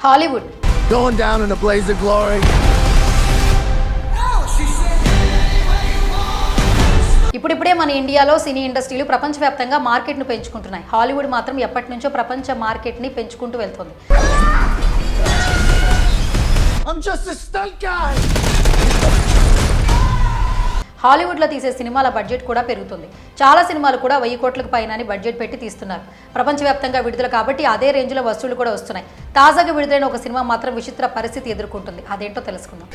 Hollywood Going down in a blaze of glory. ఇప్పుడిప్పుడే మన ఇండియాలో సినీ ఇండస్ట్రీలు ప్రపంచవ్యాప్తంగా మార్కెట్ను పెంచుకుంటున్నాయి హాలీవుడ్ మాత్రం ఎప్పటి నుంచో ప్రపంచ మార్కెట్ని పెంచుకుంటూ వెళ్తుంది I'm just a stunt guy. హాలీవుడ్లో తీసే సినిమాల బడ్జెట్ కూడా పెరుగుతుంది. చాలా సినిమాలు కూడా వెయ్యి కోట్లకు పైన బడ్జెట్ పెట్టి తీస్తున్నారు. ప్రపంచవ్యాప్తంగా విడుదల కాబట్టి అదే రేంజ్లో వసూళ్ళు కూడా వస్తున్నాయి. తాజాగా విడుదలైన ఒక సినిమా మాత్రం విచిత్ర పరిస్థితి ఎదుర్కొంటుంది. అదేంటో తెలుసుకుందాం.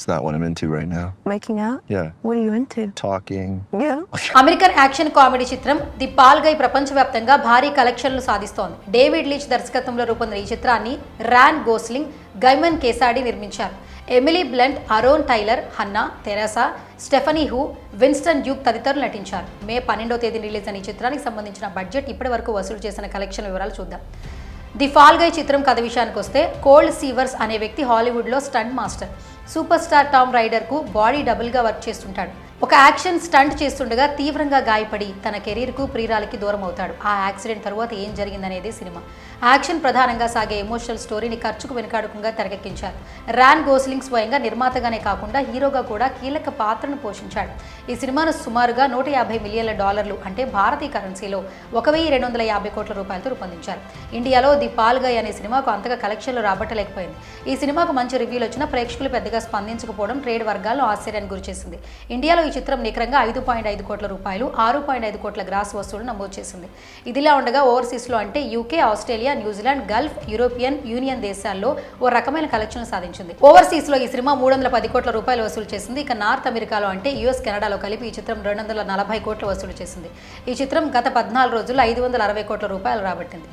It's not what I'm into right now. Making out? Yeah. What are you into? Talking. Yeah. American action comedy చిత్రం ది పాల్ గై ప్రపంచవ్యాప్తంగా భారీ కలెక్షన్లు సాధిస్తోంది డేవిడ్ లీచ్ దర్శకత్వంలో రూపొందిన ఈ చిత్రాన్ని ర్యాన్ గోస్లింగ్ గైమన్ కేసాడి నిర్మించారు Emily Blunt Aaron Taylor Hannah Teresa Stephanie Hsu Winston Duke తదితరులు నటించారు మే పన్నెండో తేదీ రిలీజ్ అయిన ఈ చిత్రానికి సంబంధించిన బడ్జెట్ ఇప్పటి వరకు వసూలు చేసిన కలెక్షన్ వివరాలు చూద్దాం ది ఫాల్గై చిత్రం కథ విషయానికి వస్తే కోల్డ్ సీవర్స్ అనే వ్యక్తి హాలీవుడ్లో stunt master. Super star Tom రైడర్కు body డబుల్గా వర్క్ చేస్తుంటాడు. ఒక యాక్షన్ స్టంట్ చేస్తుండగా తీవ్రంగా గాయపడి తన కెరీర్కు ప్రియురాలికి దూరం అవుతాడు ఆ యాక్సిడెంట్ తర్వాత ఏం జరిగిందనేది సినిమా. యాక్షన్ ప్రధానంగా సాగే ఎమోషనల్ స్టోరీని ఖర్చుకు వెనుకాడకుండా తెరకెక్కించారు ర్యాన్ గోస్లింగ్ స్వయంగా నిర్మాతగానే కాకుండా హీరోగా కూడా కీలక పాత్రను పోషించాడు. ఈ సినిమాను సుమారుగా నూట యాభై మిలియన్ల డాలర్లు అంటే భారతీయ కరెన్సీలో ఒక వెయ్యి రెండు వందల యాభై కోట్ల రూపాయలతో రూపొందించారు. ఇండియాలో ది పాల్గయ్ అనే సినిమాకు అంతగా కలెక్షన్లు రాబట్టలేకపోయింది. ఈ సినిమాకు మంచి రివ్యూలు వచ్చినా ప్రేక్షకులు పెద్దగా స్పందించకపోవడం ట్రేడ్ వర్గాల్లో ఆశ్చర్యానికి గురిచేసింది. ఇండియాలో ఈ చిత్రం నికరంగా ఐదు పాయింట్ ఐదు కోట్ల రూపాయలు ఆరు పాయింట్ ఐదు కోట్ల గ్రాస్ వసూలు నమోదు చేసింది. ఇదిలా ఉండగా ఓవర్సీస్లో అంటే UK Australia New Zealand Gulf European Union దేశాల్లో ఓ రకమైన కలెక్షన్ సాధించింది. ఓవర్సీస్లో ఈ సినిమా మూడు వందల పది కోట్ల రూపాయలు వసూలు చేసింది. ఇక నార్త్ అమెరికాలో అంటే యుఎస్ కెనడాలో కలిపి ఈ చిత్రం రెండు వందల నలభై కోట్లు వసూలు చేసింది. ఈ చిత్రం గత పద్నాలుగు రోజుల్లో ఐదు వందల అరవై కోట్ల రూపాయలు రాబట్టింది.